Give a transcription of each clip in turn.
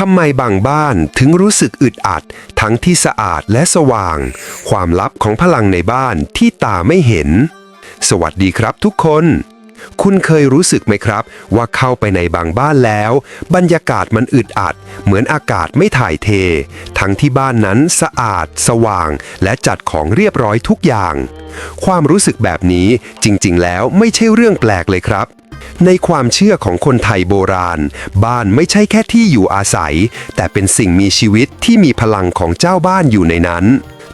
ทำไมบางบ้านถึงรู้สึกอึดอัด ทั้งที่สะอาดและสว่าง ความลับของพลังในบ้านที่ตาไม่เห็น สวัสดีครับทุกคน คุณเคยรู้สึกไหมครับ ว่าเข้าไปในบางบ้านแล้ว บรรยากาศมันอึดอัด เหมือนอากาศไม่ถ่ายเท ทั้งที่บ้านนั้นสะอาด สว่าง และจัดของเรียบร้อยทุกอย่าง ความรู้สึกแบบนี้จริง ๆ แล้วไม่ใช่เรื่องแปลกเลยครับ ในความเชื่อของคนไทยโบราณ บ้านไม่ใช่แค่ที่อยู่อาศัย แต่เป็นสิ่งมีชีวิตที่มีพลังของเจ้าบ้านอยู่ในนั้น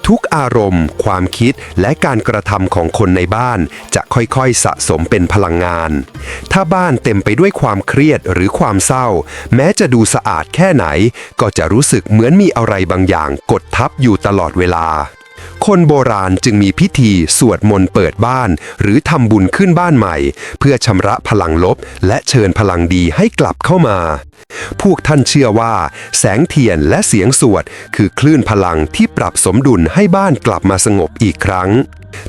ทุกอารมณ์ ความคิดและการกระทำของคนในบ้าน จะค่อยๆสะสมเป็นพลังงาน ถ้าบ้านเต็มไปด้วยความเครียดหรือความเศร้า แม้จะดูสะอาดแค่ไหน ก็จะรู้สึกเหมือนมีอะไรบางอย่างกดทับอยู่ตลอดเวลา คนโบราณจึงมีพิธีสวดมนต์เปิดบ้าน หรือทำบุญขึ้นบ้านใหม่ เพื่อชำระพลังลบ และเชิญพลังดีให้กลับเข้ามา พวกท่านเชื่อว่า แสงเทียนและเสียงสวด คือคลื่นพลังที่ปรับสมดุลให้บ้านกลับมาสงบอีกครั้ง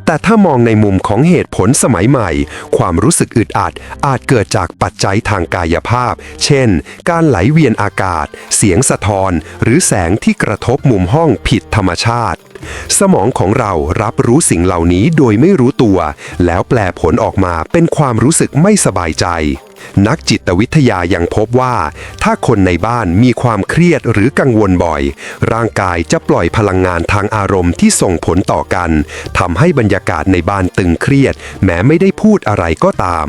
แต่ถ้ามองในมุมของเหตุผลสมัยใหม่ ความรู้สึกอึดอัด อาจเกิดจากปัจจัยทางกายภาพ เช่น การไหลเวียนอากาศ เสียงสะท้อน หรือแสงที่กระทบมุมห้องผิดธรรมชาติ สมองของเรารับรู้สิ่งเหล่านี้โดยไม่รู้ตัว แล้วแปลผลออกมาเป็นความรู้สึกไม่สบายใจ นักจิตวิทยายังพบว่า ถ้าคนในบ้านมีความเครียดหรือกังวลบ่อย ร่างกายจะปล่อยพลังงานทางอารมณ์ที่ส่งผลต่อกันทำให้บรรยากาศในบ้านตึงเครียด แม้ไม่ได้พูดอะไรก็ตาม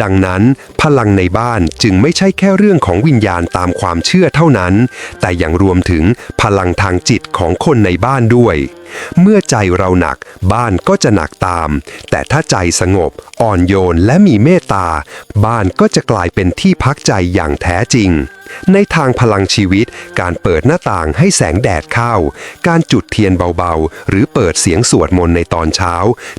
ดังนั้นพลังในบ้านจึงไม่ใช่แค่เรื่องของวิญญาณตามความเชื่อเท่านั้น แต่ยังรวมถึงพลังทางจิตของคนในบ้านด้วย เมื่อใจเราหนักบ้านก็จะหนักตาม แต่ถ้าใจสงบ อ่อนโยนและมีเมตตา บ้านก็จะกลายเป็นที่พักใจอย่างแท้จริง ในทางพลังชีวิต การเปิดหน้าต่างให้แสงแดดเข้า การจุดเทียนเบาๆ หรือเปิดเสียงสวดมนต์ในตอนเช้า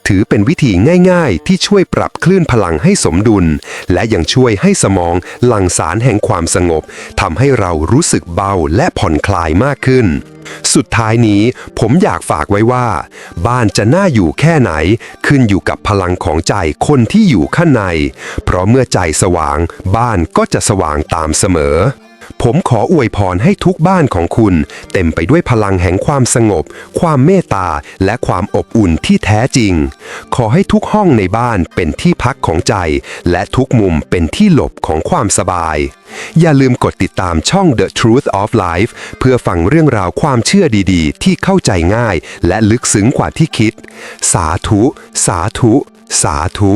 ถือเป็นวิธีง่ายๆ ที่ช่วยปรับคลื่นพลังให้สมดุล และยังช่วยให้สมองหลั่งสารแห่งความสงบทำให้เรารู้สึกเบาและผ่อนคลายมากขึ้นสุดท้ายนี้ผมอยากฝากไว้ว่า บ้านจะน่าอยู่แค่ไหน ขึ้นอยู่กับพลังของใจคนที่อยู่ข้างใน เพราะเมื่อใจสว่าง บ้านก็จะสว่างตามเสมอ ผมขออวยพรให้ทุกบ้านของคุณ เต็มไปด้วยพลังแห่งความสงบ ความเมตตา และความอบอุ่นที่แท้จริง ขอให้ทุกห้องในบ้านเป็นที่พักของใจ และทุกมุมเป็นที่หลบของความสบาย อย่าลืมกดติดตามช่อง The Truth of Life เพื่อฟังเรื่องราวความเชื่อดีๆ ที่เข้าใจง่าย และลึกซึ้งกว่าที่คิด สาธุ สาธุ สาธุ